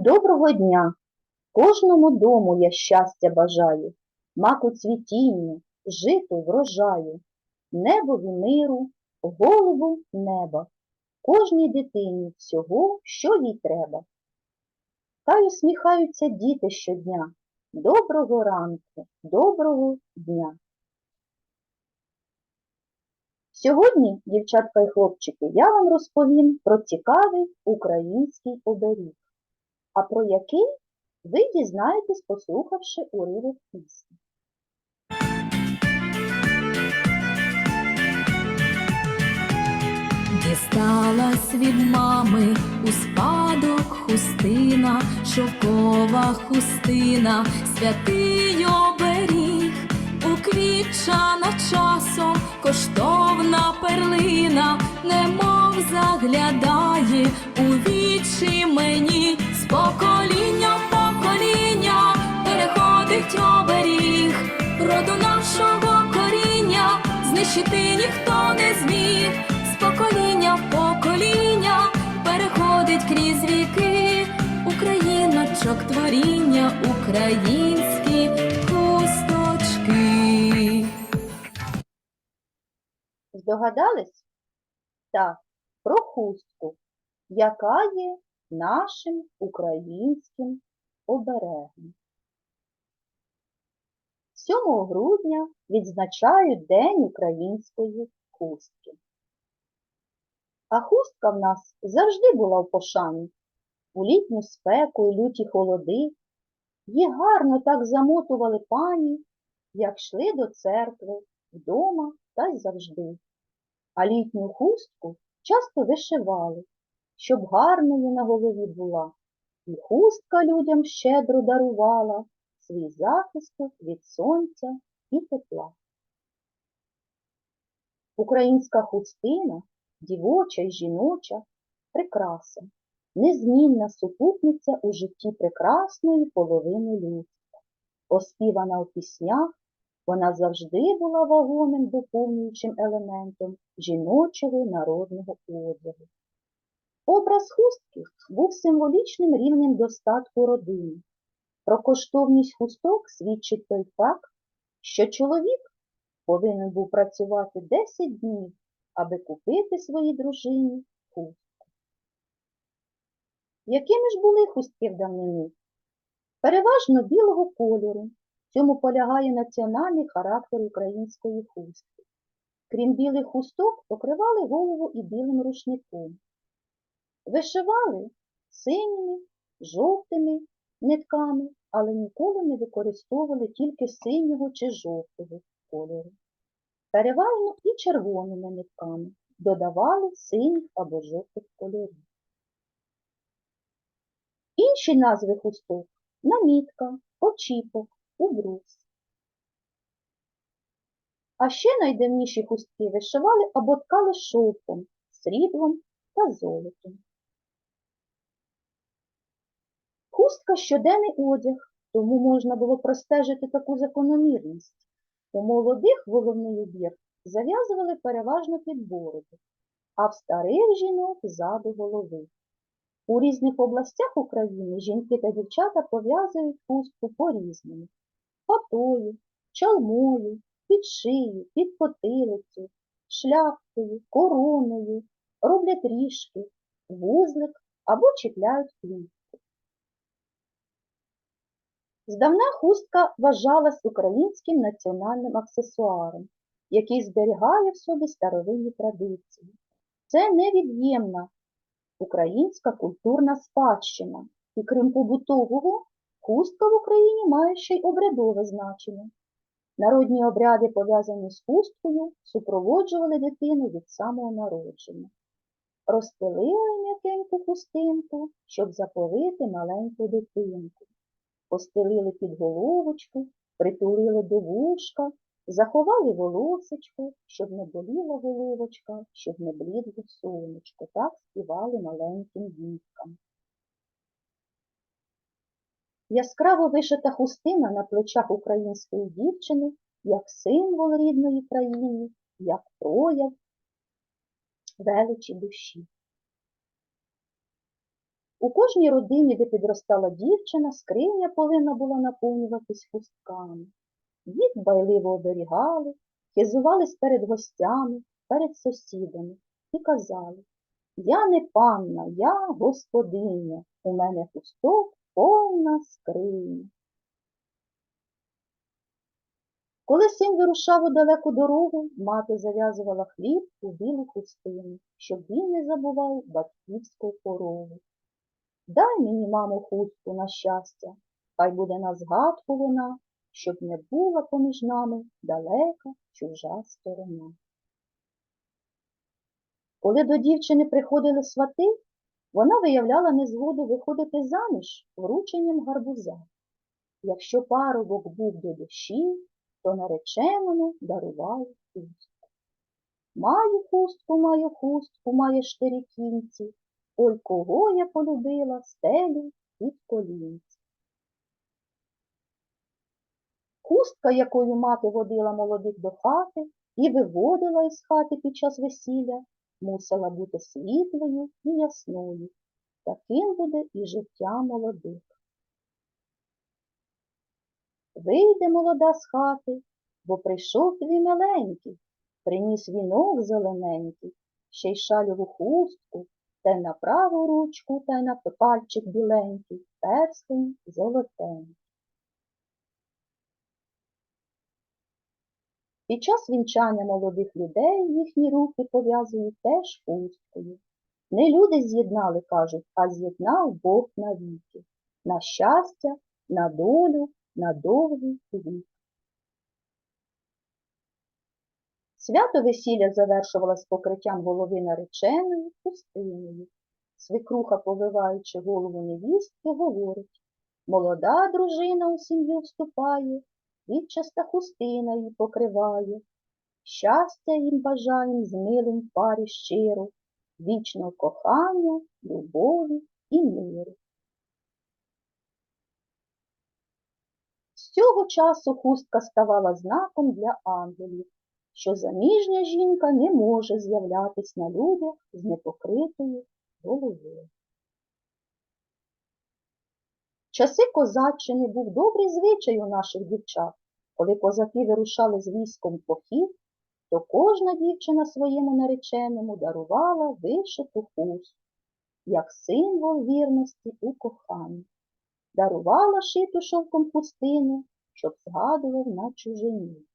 Доброго дня! Кожному дому я щастя бажаю, маку цвітіння, житу врожаю, небові миру, голову неба, кожній дитині всього, що їй треба. Хай усміхаються діти щодня. Доброго ранку, доброго дня! Сьогодні, дівчатка і хлопчики, я вам розповім про цікавий український оберіг. А про який ви дізнаєтесь, послухавши уривок пісні. Дісталась від мами у спадок хустина, шовкова хустина, святий оберіг, уквітчана часом коштовна перлина, немов заглядає у вічі мені, покоління в покоління переходить оберіг, роду нашого коріння знищити ніхто не зміг з покоління в покоління переходить крізь віки Україночок творіння, українські хусточки. Здогадались? Так, про хустку, яка є нашим українським оберегом. 7 грудня відзначають День української хустки. А хустка в нас завжди була в пошані. У літню спеку і люті холоди її гарно так замотували пані, як йшли до церкви, вдома та й завжди. А літню хустку часто вишивали, щоб гарною на голові була, і хустка людям щедро дарувала свій захист від сонця і тепла. Українська хустина дівоча й жіноча, прикраса, незмінна супутниця у житті прекрасної половини людства. Оспівана у піснях, вона завжди була вагомим доповнюючим елементом жіночого народного одягу. Образ хустки був символічним рівнем достатку родини. Про коштовність хусток свідчить той факт, що чоловік повинен був працювати 10 днів аби купити своїй дружині хустку. Якими ж були хустки в давнину? Переважно білого кольору. Цьому полягає національний характер української хустки. Крім білих хусток, покривали голову і білим рушником. Вишивали синіми, жовтими нитками, але ніколи не використовували тільки синього чи жовтого кольору переважно і червоними нитками, додавали синіх або жовтих кольорів. Інші назви хусток намітка, очіпок, убрус. А ще найдавніші хустки вишивали або ткали шовком, сріблом та золотом. Хустка щоденний одяг, тому можна було простежити таку закономірність. У молодих головний убір зав'язували переважно під бороду, а в старих жінок ззаду голови. У різних областях України жінки та дівчата пов'язують хустку по-різному патою, чалмою, під шию, під потилицю, шляпкою, короною, роблять ріжки, вузлик або чіпляють плід. Здавна хустка вважалась українським національним аксесуаром, який зберігає в собі старовинні традиції. Це невід'ємна українська культурна спадщина, і крім побутового, хустка в Україні має ще й обрядове значення. Народні обряди, пов'язані з хусткою, супроводжували дитину від самого народження. Розстелили м'якеньку хустинку, щоб заповити маленьку дитинку постелили під головочку, притулили до вушка, заховали волосечко, щоб не боліла головочка, щоб не блідло сонечко. Так співали маленьким діткам. Яскраво вишита хустина на плечах української дівчини як символ рідної країни, як прояв величі душі. У кожній родині, де підростала дівчина, скриня повинна була наповнюватись хустками. Їх байливо оберігали, хизувались перед гостями, перед сусідами і казали Я не панна, я господиня, у мене хусток повна скриня. Коли син вирушав у далеку дорогу, мати зав'язувала хліб у білу хустину, щоб він не забував батьківську порогу. Дай мені, мамо, хустку на щастя, хай буде на згадку вона, щоб не була поміж нами далека чужа сторона. Коли до дівчини приходили свати, вона виявляла незгоду виходити заміж врученням гарбуза. Якщо парубок був до душі, то нареченому дарували хустку. Маю хустку, маю хустку, має штирі кінці, ой кого я полюбила стелю під колінці. Хустка, якою мати водила молодих до хати і виводила із хати під час весілля, мусила бути світлою і ясною. Таким буде і життя молодих. Вийде молода з хати, бо прийшов твій маленький, приніс вінок зелененький, ще й шальову хустку, й на праву ручку, й на пальчик біленький, перстень золотенький. Під час вінчання молодих людей їхні руки пов'язують теж хусткою. Не люди з'єднали, кажуть, а з'єднав Бог навіки, на щастя, на долю, на довгий вік. Свято весілля завершувалось покриттям голови нареченої хустиною. Свекруха, повиваючи голову невістки, говорить Молода дружина у сім'ю вступає, Відчаста хустина її покриває. Щастя їм бажаєм з милим парі щиро, вічного кохання, любові і миру. З цього часу хустка ставала знаком для ангелів, що заміжня жінка не може з'являтись на людях з непокритою головою. Часи козаччини був добрий звичай у наших дівчат. Коли козаки вирушали з військом похід, то кожна дівчина своєму нареченому дарувала вишиту хустку, як символ вірності у коханні. Дарувала шиту шовком хустину, щоб згадував на чужині.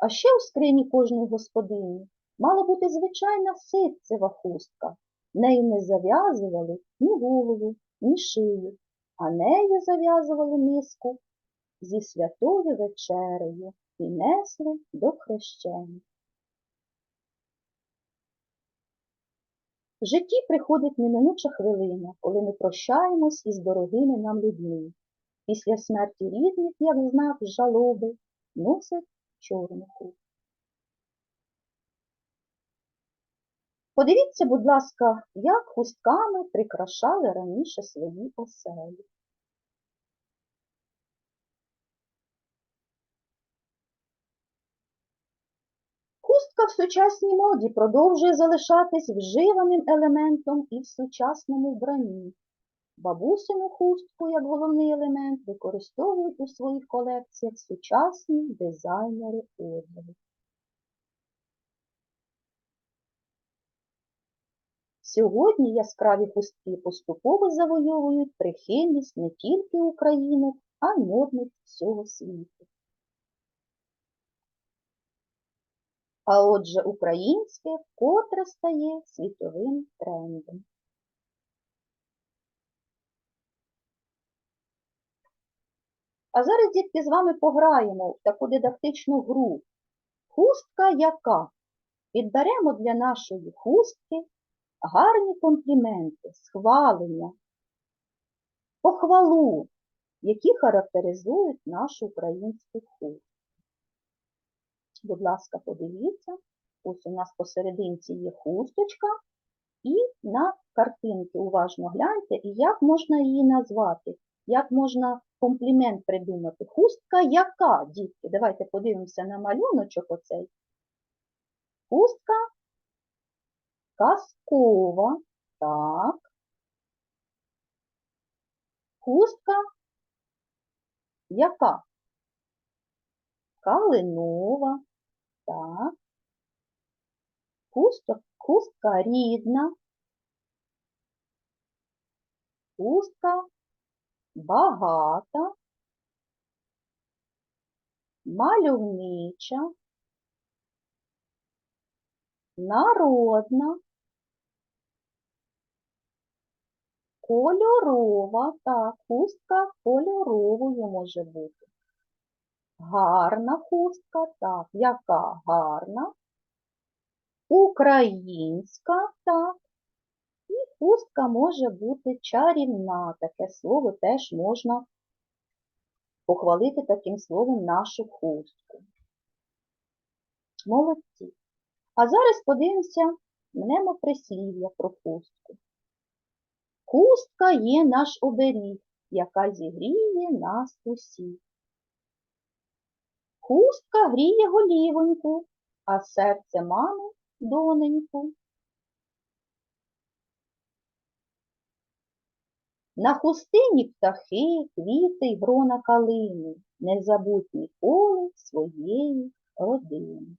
А ще у скрині кожної господині мала бути звичайна ситцева хустка. Нею не зав'язували ні голову, ні шию, а нею зав'язували миску зі святою вечерею і несли до хрещення. В житті приходить неминуча хвилина, коли ми прощаємось із дорогими нам людьми. Після смерті рідних, як знак жалоби, носять чорну. Подивіться, будь ласка, як хустками прикрашали раніше свої оселі. Хустка в сучасній моді продовжує залишатись вживаним елементом і в сучасному вбранні. Бабусину хустку як головний елемент використовують у своїх колекціях сучасні дизайнери одягу. Сьогодні яскраві хустки поступово завойовують прихильність не тільки українок, а й модниць всього світу. А отже, українське вкотре стає світовим трендом. А зараз, дітки, з вами пограємо в таку дидактичну гру. Хустка яка? Підберемо для нашої хустки гарні компліменти, схвалення, похвалу, які характеризують нашу українську хустку. Будь ласка, подивіться, ось у нас посерединці є хусточка, і на картинки уважно гляньте, і як можна її назвати, як можна комплімент придумати. Хустка яка, дітки? Давайте подивимося на малюночок оцей. Хустка казкова, так. Хустка яка? Калинова, так. Хустка, хустка рідна. Хустка багата. Мальовнича. Народна. Кольорова, так, хустка кольоровою може бути. Гарна хустка, так, яка гарна. Українська, так. Хустка може бути чарівна. Таке слово теж можна похвалити таким словом нашу хустку. Молодці. А зараз подивимося, мнемо прислів'я про хустку. Хустка є наш оберіг, яка зігріє нас усіх. Хустка гріє голівоньку, а серце мами доненьку. На хустині птахи, квіти й грона калини, не забудь ніколи своєї родини.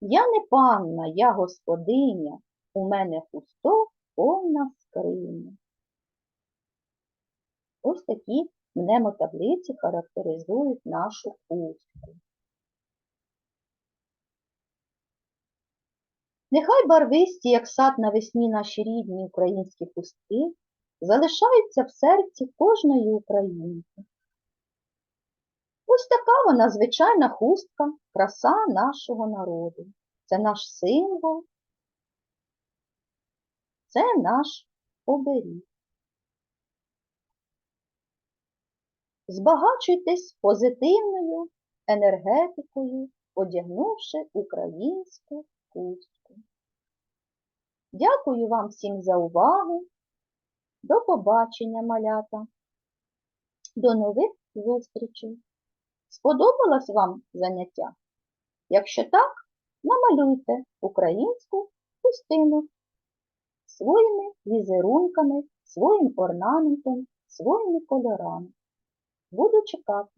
Я не панна, я господиня, у мене хусток повна скриня. Ось такі мнемотаблиці характеризують нашу хустку. Нехай барвисті, як сад навесні наші рідні українські хустки, залишаються в серці кожної українки. Ось така вона звичайна хустка, краса нашого народу. Це наш символ, це наш оберіг. Збагачуйтесь позитивною енергетикою, одягнувши українську хустку. Дякую вам всім за увагу. До побачення, малята. До нових зустрічей. Сподобалось вам заняття? Якщо так, намалюйте українську хустину своїми візерунками, своїм орнаментом, своїми кольорами. Буду чекати.